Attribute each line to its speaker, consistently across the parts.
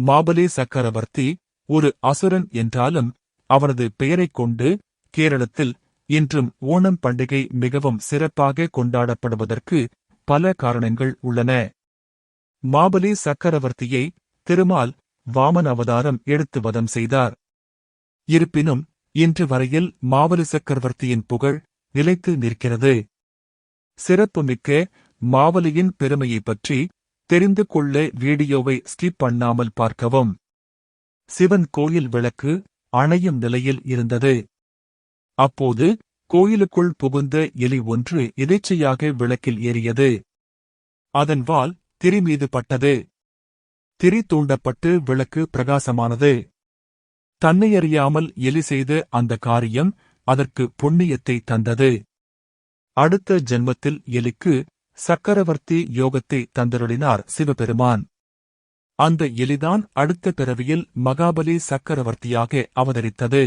Speaker 1: மாபலி சக்கரவர்த்தி ஒரு அசுரன் என்றாலும் அவனது பெயரைக் கொண்டு கேரளத்தில் இன்றும் ஓணம் பண்டிகை மிகவும் சிறப்பாக கொண்டாடப்படுவதற்கு பல காரணங்கள் உள்ளன. மாபலி சக்கரவர்த்தியை திருமால் வாமன் அவதாரம் எடுத்து வதம் செய்தார். இருப்பினும் இன்று வரையில் மாபலி சக்கரவர்த்தியின் புகழ் நிலைத்து நிற்கிறது. சிறப்புமிக்க மாவலியின் பெருமையைப் பற்றி தெரிந்து கொள்ள வீடியோவை ஸ்கிப் பண்ணாமல் பார்க்கவும். சிவன் கோயில் விளக்கு அணையும் நிலையில் இருந்தது. அப்போது கோயிலுக்குள் புகுந்த எலி ஒன்று எதேச்சையாக விளக்கில் ஏறியது. அதன் வால் திரி மீது பட்டது. திரி தூண்டப்பட்டு விளக்கு பிரகாசமானது. தன்னையறியாமல் எலி செய்த அந்த காரியம் அதற்கு புண்ணியத்தை தந்தது. அடுத்த ஜென்மத்தில் எலிக்கு சக்கரவர்த்தி யோகத்தை தந்தருளினார் சிவபெருமான். அந்த எலிதான் அடுத்த பிறவியில் மகாபலி சக்கரவர்த்தியாக அவதரித்தது.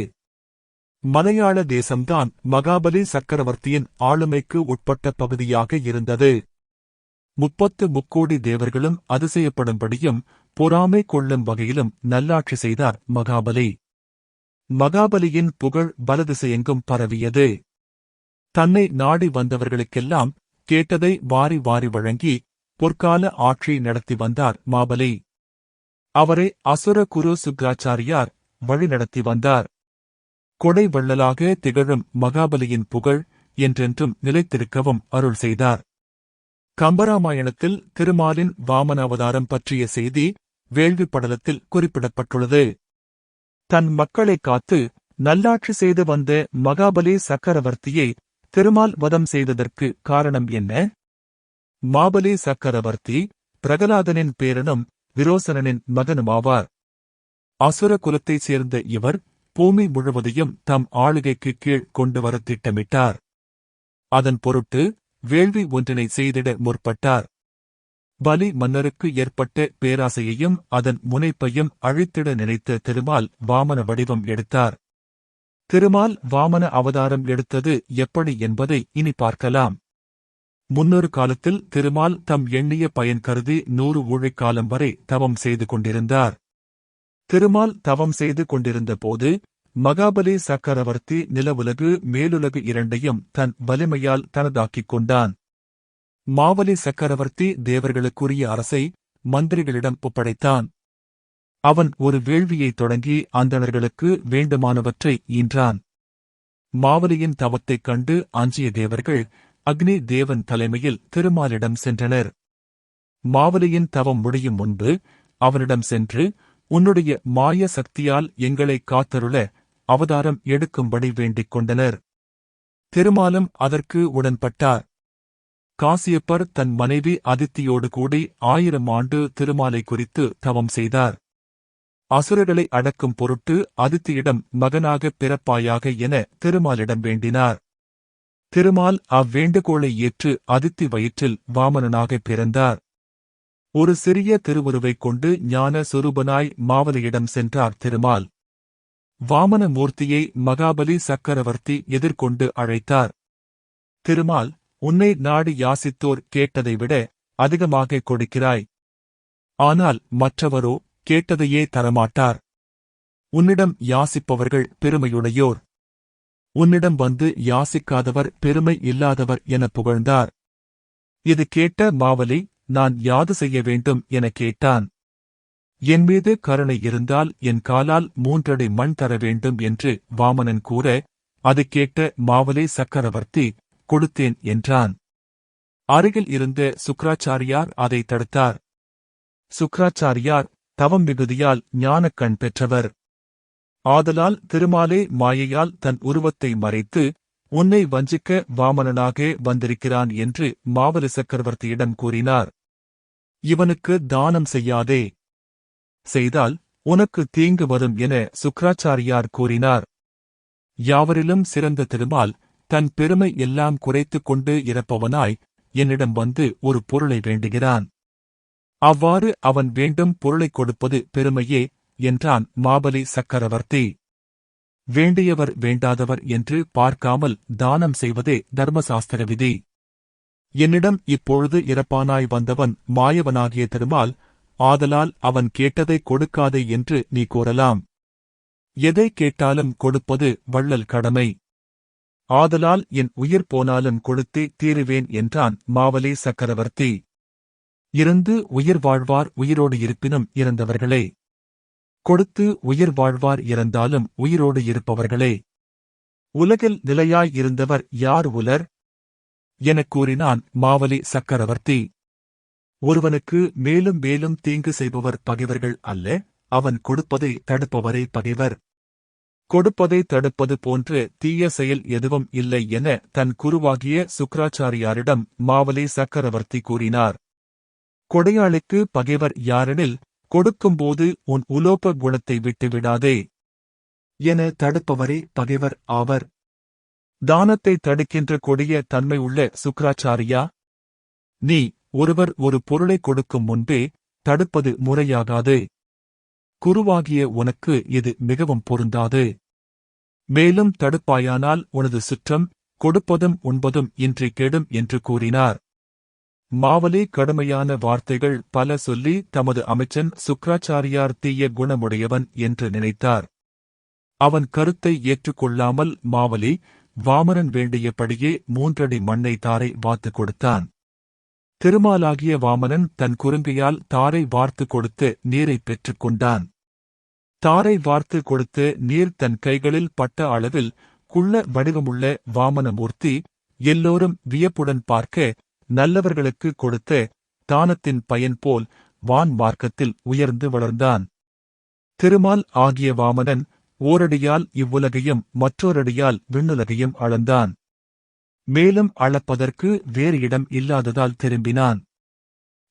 Speaker 1: மலையாள தேசம்தான் மகாபலி சக்கரவர்த்தியின் ஆளுமைக்கு உட்பட்ட பகுதியாக இருந்தது. முப்பத்து முக்கோடி தேவர்களும் அதிசயப்படும்படியும் பொறாமை கொள்ளும் வகையிலும் நல்லாட்சி செய்தார் மகாபலி. மகாபலியின் புகழ் பலதிசையெங்கும் பரவியது. தன்னை நாடி வந்தவர்களுக்கெல்லாம் கேட்டதை வாரி வாரி வழங்கி பொற்கால ஆட்சி நடத்தி வந்தார் மாபலி. அவரை அசுர குரு சுக்ராச்சாரியார் வழிநடத்தி வந்தார். கொடை வள்ளலாக திகழும் மகாபலியின் புகழ் என்றென்றும் நிலைத்திருக்கவும் அருள் செய்தார். கம்பராமாயணத்தில் திருமாலின் வாமனாவதாரம் பற்றிய செய்தி வேள்வி படலத்தில் குறிப்பிடப்பட்டுள்ளது. தன் மக்களைக் காத்து நல்லாட்சி செய்து வந்த மகாபலி சக்கரவர்த்தியை திருமால் வதம் செய்ததற்கு காரணம் என்ன? மாபலி சக்கரவர்த்தி பிரகலாதனின் பேரனும் விரோசனனின் மகனுமாவார். அசுர குலத்தைச் சேர்ந்த இவர் பூமி முழுவதையும் தம் ஆளுகைக்கு கீழ் கொண்டு வர திட்டமிட்டார். அதன் பொருட்டு வேள்வி ஒன்றினை செய்திட முற்பட்டார். பலி மன்னருக்கு ஏற்பட்ட பேராசையையும் அதன் முனைப்பையும் அழித்திட நினைத்த திருமால் வாமன வடிவம் எடுத்தார். திருமால் வாமன அவதாரம் எடுத்தது எப்படி என்பதை இனி பார்க்கலாம். முன்னொரு காலத்தில் திருமால் தம் எண்ணிய பயன் கருதி நூறு ஊழைக்காலம் வரை தவம் செய்து கொண்டிருந்தார். திருமால் தவம் செய்து கொண்டிருந்த போது மகாபலி சக்கரவர்த்தி நிலவுலகு மேலுலகு இரண்டையும் தன் வலிமையால் தனதாக்கிக் கொண்டான். மாவலி சக்கரவர்த்தி தேவர்களுக்குரிய அரசை மந்திரிகளிடம் ஒப்படைத்தான். அவன் ஒரு வேள்வியைத் தொடங்கி அந்தணர்களுக்கு வேண்டுமானவற்றை ஈன்றான். மாவலியின் தவத்தைக் கண்டு அஞ்சிய தேவர்கள் அக்னி தேவன் தலைமையில் திருமாலிடம் சென்றனர். மாவலியின் தவம் முடியும் முன்பு அவனிடம் சென்று உன்னுடைய மாய சக்தியால் எங்களை காத்தருள அவதாரம் எடுக்கும்படி வேண்டிக் கொண்டனர். திருமாலும் அதற்கு உடன்பட்டார். காசியப்பர் தன் மனைவி அதித்தியோடு கூடி ஆயிரம் ஆண்டு திருமாலை குறித்து தவம் செய்தார். அசுரர்களை அடக்கும் பொருட்டு அதித்தியிடம் மகனாகப் பிறப்பாயாக என திருமாலிடம் வேண்டினார். திருமால் அவ்வேண்டுகோளை ஏற்று அதித்தி வயிற்றில் வாமனனாகப் பிறந்தார். ஒரு சிறிய திருவுருவைக் கொண்டு ஞான சுரூபனாய் மாவலியிடம் சென்றார் திருமால். வாமன மூர்த்தியை மகாபலி சக்கரவர்த்தி எதிர்கொண்டு அழைத்தார். திருமால் உன்னை நாடி யாசித்தோர் கேட்டதை விட அதிகமாக கொடுக்கிறாய். ஆனால் மற்றவரோ கேட்டதையே தரமாட்டார். உன்னிடம் யாசிப்பவர்கள் பெருமையுடையோர். உன்னிடம் வந்து யாசிக்காதவர் பெருமை இல்லாதவர் என புகழ்ந்தார். இது கேட்ட மாவலி நான் யாது செய்ய வேண்டும் என கேட்டான். என் மீது கருணை இருந்தால் என் காலால் மூன்றடி மண் தர வேண்டும் என்று வாமனன் கூற அது கேட்ட மாவலி சக்கரவர்த்தி கொடுத்தேன் என்றான். அருகில் இருந்த சுக்ராச்சாரியார் அதை தடுத்தார். சுக்ராச்சாரியார் தவம் மிகுதியால் ஞானக்கண் பெற்றவர். ஆதலால் திருமாலே மாயையால் தன் உருவத்தை மறைத்து உன்னை வஞ்சிக்க வாமனனாக வந்திருக்கிறான் என்று மாவலி சக்கரவர்த்தியிடம் கூறினார். இவனுக்கு தானம் செய்யாதே. செய்தால் உனக்கு தீங்கு வரும் என சுக்ராச்சாரியார் கூறினார். யாவரிலும் சிறந்த திருமால் தன் பெருமை எல்லாம் குறைத்துக் கொண்டு இறப்பவனாய் என்னிடம் வந்து ஒரு பொருளை வேண்டுகிறான். அவ்வாறு அவன் வேண்டும் பொருளைக் கொடுப்பது பெருமையே என்றான் மாபலி சக்கரவர்த்தி. வேண்டியவர் வேண்டாதவர் என்று பார்க்காமல் தானம் செய்வதே தர்மசாஸ்திர விதி. என்னிடம் இப்பொழுது இறப்பானாய் வந்தவன் மாயவனாகிய திருமால் ஆதலால் அவன் கேட்டதை கொடுக்காதே என்று நீ கூறலாம். எதை கேட்டாலும் கொடுப்பது வள்ளல் கடமை. ஆதலால் என் உயிர் போனாலும் கொடுத்தே தீருவேன் என்றான் மாவலே சக்கரவர்த்தி. இருந்து உயிர் வாழ்வார் உயிரோடு இருப்பினும் இறந்தவர்களே. கொடுத்து உயிர் வாழ்வார் இறந்தாலும் உயிரோடு இருப்பவர்களே. உலகில் நிலையாய் இருந்தவர் யார் உலர்? எனக் கூறினான் மாவலி சக்கரவர்த்தி. ஒருவனுக்கு மேலும் மேலும் தீங்கு செய்பவர் பகைவர்கள் அல்ல அவன் கொடுப்பதை தடுப்பவரே பகைவர். கொடுப்பதை தடுப்பது போன்று தீய செயல் எதுவும் இல்லை என தன் குருவாகிய சுக்ராச்சாரியாரிடம் மாவலி சக்கரவர்த்தி கூறினார். கொடையாளிக்கு பகைவர் யாரெனில் கொடுக்கும்போது உன் உலோப குணத்தை விட்டுவிடாதே. என தடுப்பவரே பகைவர் ஆவர். தானத்தை தடுக்கின்ற கொடிய தன்மை உள்ள சுக்ராச்சாரியா நீ ஒருவர் ஒரு பொருளை கொடுக்கும் முன்பே தடுப்பது முறையாகாது. குருவாகிய உனக்கு இது மிகவும் பொருந்தாது. மேலும் தடுப்பாயானால் உனது சுற்றம் கொடுப்பதும் உண்பதும் இன்றி கெடும் என்று கூறினார். மாவலி கடுமையான வார்த்தைகள் பல சொல்லி தமது அமைச்சன் சுக்ராச்சாரியார் தீய குணமுடையவன் என்று நினைத்தார். அவன் கருத்தை ஏற்றுக்கொள்ளாமல் மாவலி வாமரன் வேண்டியபடியே மூன்றடி மண்ணை தாரை வாத்து கொடுத்தான். திருமாலாகிய வாமனன் தன் குறுங்கையால் தாரை வார்த்து கொடுத்து நீரை பெற்றுக் கொண்டான். தாரை வார்த்து கொடுத்து நீர் தன் கைகளில் பட்ட அளவில் குள்ள வடிவமுள்ள வாமனமூர்த்தி எல்லோரும் வியப்புடன் பார்க்க நல்லவர்களுக்கு கொடுத்த தானத்தின் பயன் போல் வான் மார்க்கத்தில் உயர்ந்து வளர்ந்தான். திருமால் ஆகிய வாமனன் ஓரடியால் இவ்வுலகையும் மற்றொரடியால் விண்ணுலகையும் அளந்தான். மேலும் அளப்பதற்கு வேறு இடம் இல்லாததால் திரும்பினான்.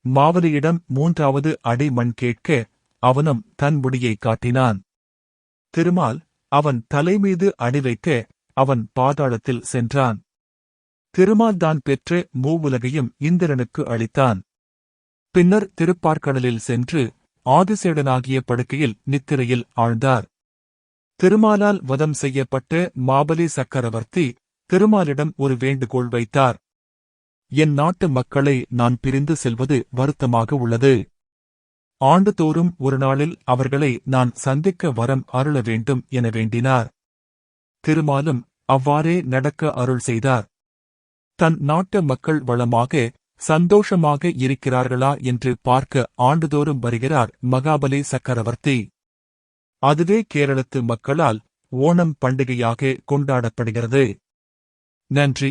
Speaker 1: மாவலியிடம் மூன்றாவது அடி மண் கேட்க அவனும் தன் முடியை காட்டினான். திருமால் அவன் தலைமீது அடி வைக்க அவன் பாதாளத்தில் சென்றான். திருமால் தான் பெற்ற மூவுலகையும் இந்திரனுக்கு அளித்தான். பின்னர் திருப்பார்க்கடலில் சென்று ஆதிசேடனாகிய படுக்கையில் நித்திரையில் ஆழ்ந்தார். திருமாலால் வதம் செய்யப்பட்ட மாபலி சக்கரவர்த்தி திருமாலிடம் ஒரு வேண்டுகோள் வைத்தார். என் நாட்டு மக்களை நான் பிரிந்து செல்வது வருத்தமாக உள்ளது. ஆண்டுதோறும் ஒரு நாளில் அவர்களை நான் சந்திக்க வரம் அருள வேண்டும் என வேண்டினார். திருமாலும் அவ்வாறே நடக்க அருள் செய்தார். தன் நாட்டு மக்கள் வளமாக சந்தோஷமாக இருக்கிறார்களா என்று பார்க்க ஆண்டுதோறும் வருகிறார் மகாபலி சக்கரவர்த்தி. அதுவே கேரளத்து மக்களால் ஓணம் பண்டிகையாக கொண்டாடப்படுகிறது. நன்றி.